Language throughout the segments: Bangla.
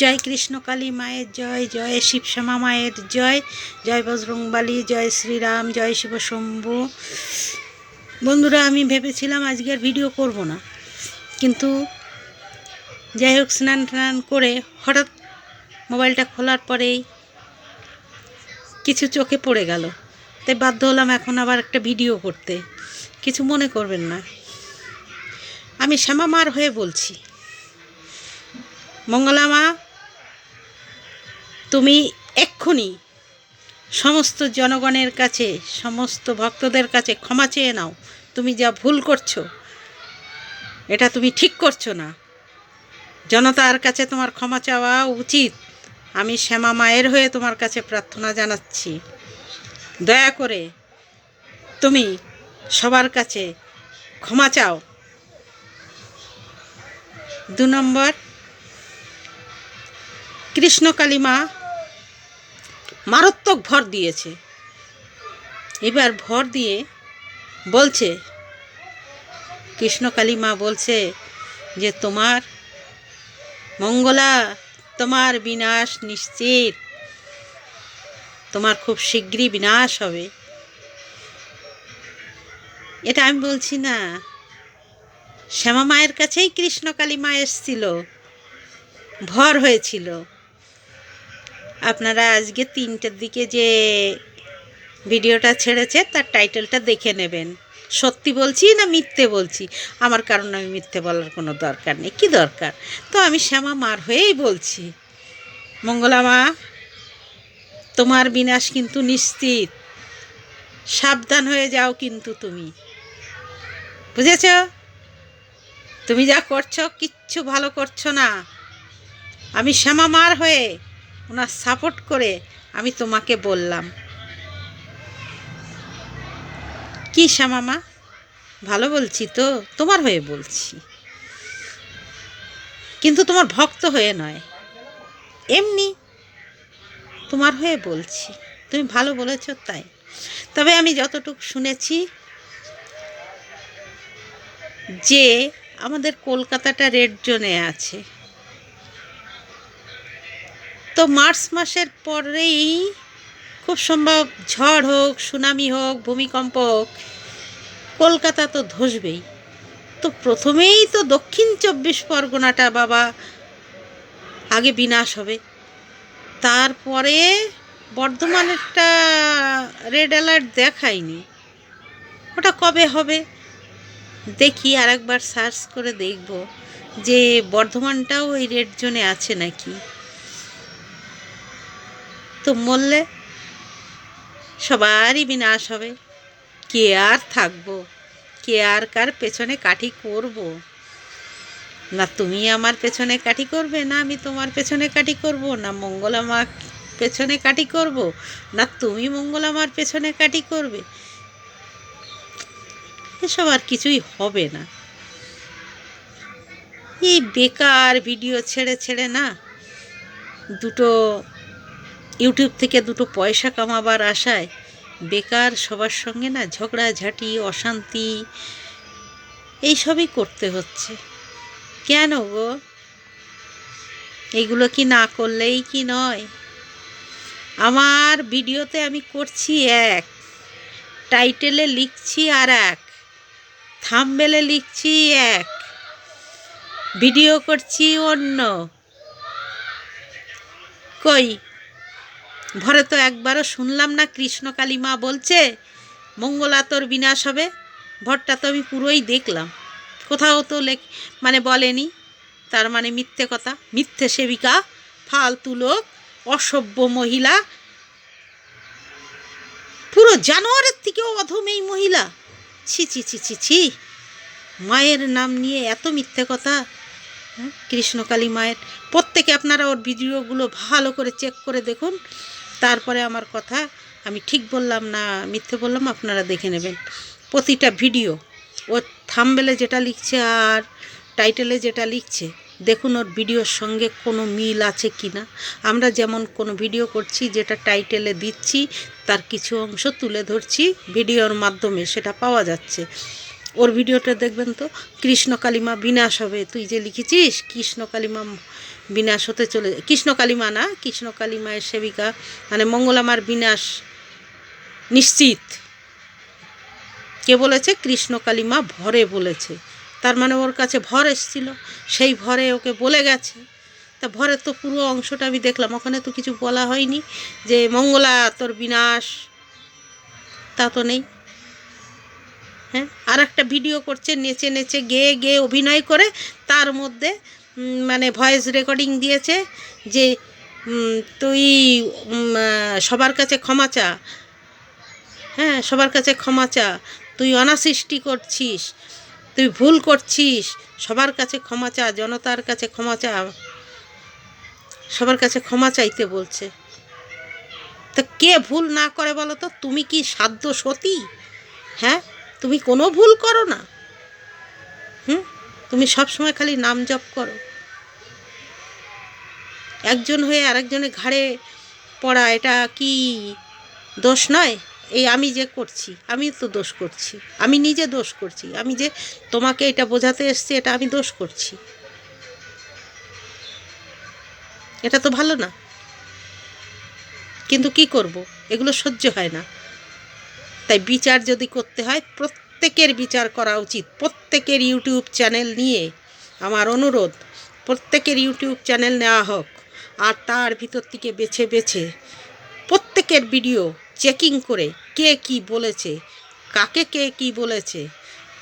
জয় কৃষ্ণ কালী মায়ের জয় জয় শিবশ্যামা মায়ের জয় জয় বজরংবালী, জয় শ্রীরাম, জয় শিব শম্ভু। বন্ধুরা, আমি ভেবেছিলাম আজকে আর ভিডিও করব না, কিন্তু যাই হোক, স্নান টান করে হঠাৎ মোবাইলটা খোলার পরেই কিছু চোখে পড়ে গেল। তাই বাধ্য হলাম এখন আবার একটা ভিডিও করতে। কিছু মনে করবেন না। আমি শ্যামা মার হয়ে বলছি। মঙ্গলা মা, তুমি এক্ষুনি সমস্ত জনগণের কাছে, সমস্ত ভক্তদের কাছে ক্ষমা চেয়ে নাও। তুমি যা ভুল করছ, এটা তুমি ঠিক করছ না। জনতার কাছে তোমার ক্ষমা চাওয়া উচিত। আমি শ্যামা মায়ের হয়ে তোমার কাছে প্রার্থনা জানাচ্ছি। দয়া করে তুমি সবার কাছে ক্ষমা চাও। দু নম্বর কৃষ্ণকালী মা মারাত্মক ভর দিয়েছে। এবার ভর দিয়ে বলছে কৃষ্ণকালী মা বলছে যে, তোমার মঙ্গলা তোমার বিনাশ নিশ্চিত। তোমার খুব শীঘ্রই বিনাশ হবে। এটা আমি বলছি না। শ্যামা মায়ের কাছেই কৃষ্ণকালী মা এসছিল। ভর হয়েছিল। আপনারা আজকে তিনটের দিকে যে ভিডিওটা ছেড়েছে, তার টাইটেলটা দেখে নেবেন। সত্যি বলছি না মিথ্যে বলছি? আমার কারণ আমি মিথ্যে বলার কোনো দরকার নেই। কি দরকার? তো আমি শ্যামা মার হয়েই বলছি। মঙ্গলা মা, তোমার বিনাশ কিন্তু নিশ্চিত। সাবধান হয়ে যাও কিন্তু তুমি। বুঝেছ? তুমি যা করছ, কিচ্ছু ভালো করছ না। আমি শ্যামা মার হয়ে ওনার সাপোর্ট করে আমি তোমাকে বললাম। কি শ্যামামা? ভালো বলছি তো? তোমার হয়ে বলছি। কিন্তু তোমার ভক্ত হয়ে নয়। এমনি তোমার হয়ে বলছি। তুমি ভালো বলেছ তাই। তবে আমি যতটুকু শুনেছি যে আমাদের কলকাতাটা রেড জোনে আছে। তো মার্চ মাসের পরেই খুব সম্ভব ঝড় হোক, সুনামি হোক, ভূমিকম্প হোক, কলকাতা তো ধসবেই। তো প্রথমেই তো দক্ষিণ চব্বিশ পরগনাটা বাবা আগে বিনাশ হবে। তারপরে বর্ধমানেরটা রেড অ্যালার্ট দেখায়নি। ওটা কবে হবে? দেখি আর একবার সার্চ করে দেখব যে বর্ধমানটাও ওই রেড জোনে আছে নাকি। তো মরলে সবারই বিনাশ হবে। কে আর থাকব? কে আর কার পেছনে কাঠি করব? না তুমি আমার পেছনে কাঠি করবে, না আমি তোমার পেছনে কাঠি করব, না মঙ্গলা মা পেছনে কাঠি করব, না তুমি মঙ্গলা মার পেছনে কাঠি করবে। এসব আর কিছুই হবে না। এই বেকার ভিডিও ছেড়ে ছেড়ে না, দুটো ইউটিউব থেকে দুটো পয়সা কামাবার আশায় বেকার সবার সঙ্গে না ঝগড়াঝাঁটি, অশান্তি, এইসবই করতে হচ্ছে। কেন গো? এগুলো কি না করলেই কি নয়? আমার ভিডিওতে আমি করছি এক, টাইটেলে লিখছি আর এক থামবেলে লিখছি এক, ভিডিও করছি অন্য। কই? ভরে তো একবারও শুনলাম না কৃষ্ণকালী মা বলছে, মঙ্গলা তোর বিনাশ হবে। ভরটা তো আমি পুরোই দেখলাম। কোথাও তো লেখ মানে বলেনি। তার মানে মিথ্যে কথা। মিথ্যে সেবিকা, ফালতু লোক, অসভ্য মহিলা। পুরো জানোয়ারের থেকেও অধম এই মহিলা। ছি ছি ছি ছি ছি। মায়ের নাম নিয়ে এত মিথ্যে কথা। কৃষ্ণকালী মায়ের। প্রত্যেকে আপনারা ওর ভিডিওগুলো ভালো করে চেক করে দেখুন। তারপরে আমার কথা, আমি ঠিক বললাম না, মিথ্যে বললাম, আপনারা দেখে নেবেন। প্রতিটা ভিডিও, ও থামবেলে যেটা লিখছে আর টাইটেলে যেটা লিখছে, দেখুন ওর ভিডিওর সঙ্গে কোনো মিল আছে কি না। আমরা যেমন কোনো ভিডিও করছি, যেটা টাইটেলে দিচ্ছি, তার কিছু অংশ তুলে ধরছি, ভিডিওর মাধ্যমে সেটা পাওয়া যাচ্ছে। ওর ভিডিওটা দেখবেন তো কৃষ্ণ কালিমা বিনাশ হবে। তুই যে লিখেছিস কৃষ্ণ কালিমা বিনাশ হতে চলে কৃষ্ণ কালিমা না কৃষ্ণ কালিমায়ের সেবিকা মানে মঙ্গলামার বিনাশ নিশ্চিত। কে বলেছে? কৃষ্ণ কালিমা ভরে বলেছে। তার মানে ওর কাছে ভর এসছিল। সেই ভরে ওকে বলে গেছে। তা ভরের তো পুরো অংশটা আমি দেখলাম। ওখানে তো কিছু বলা হয়নি যে মঙ্গলা তোর বিনাশ, তা তো নেই। হ্যাঁ আর একটা ভিডিও করছে, নেচে নেচে গেয়ে গেয়ে অভিনয় করে, তার মধ্যে মানে ভয়েস রেকর্ডিং দিয়েছে যে তুই সবার কাছে ক্ষমা চা। হ্যাঁ সবার কাছে ক্ষমা চা। তুই অনাসৃষ্টি করছিস, তুই ভুল করছিস, সবার কাছে ক্ষমা চা, জনতার কাছে ক্ষমা চা। সবার কাছে ক্ষমা চাইতে বলছে। তো কে ভুল না করে বলো তো? তুমি কি সাধ্য সতী? হ্যাঁ তুমি কোনো ভুল করো না। হুম? তুমি সবসময় খালি নাম জপ করো। একজন হয়ে আরেকজনের ঘাড়ে পড়া, এটা কি দোষ নয়? এই আমি যে করছি, আমি তো দোষ করছি। আমি নিজে দোষ করছি। আমি যে তোমাকে এটা বোঝাতে এসছি, এটা আমি দোষ করছি। এটা তো ভালো না। কিন্তু কি করব? এগুলো সহ্য হয় না। তাই বিচার যদি করতে হয়, প্রত্যেকের বিচার করা উচিত। প্রত্যেকের ইউটিউব চ্যানেল নিয়ে আমার অনুরোধ, প্রত্যেকের ইউটিউব চ্যানেল নেওয়া হোক আর তার ভিতর থেকে বেছে বেছে প্রত্যেকের ভিডিও চেকিং করে কে কি বলেছে, কাকে কে কি বলেছে,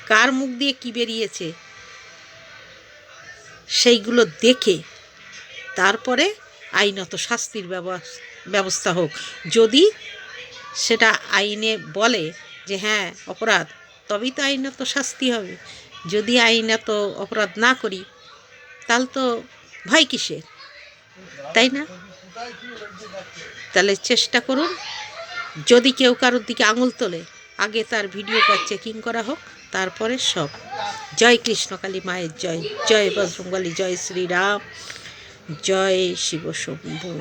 কার মুখ দিয়ে কি বেরিয়েছে, সেইগুলো দেখে তারপরে আইনত শাস্তির ব্যবস- ব্যবস্থা হোক। যদি সেটা আইনে বলে যে হ্যাঁ অপরাধ, তবেই তো আইনত শাস্তি হবে। যদি আইনত অপরাধ না করি, তাহলে তো ভয় কিসের? তাই না? তাহলে চেষ্টা করুন, যদি কেউ কারোর দিকে আঙুল তোলে, আগে তার ভিডিও ভিডিওটা চেকিং করা হোক, তারপরে সব। জয় কৃষ্ণকালী মায়ের জয় জয় বজরঙ্গলী জয় শ্রীরাম, জয় শিব শম্ভু।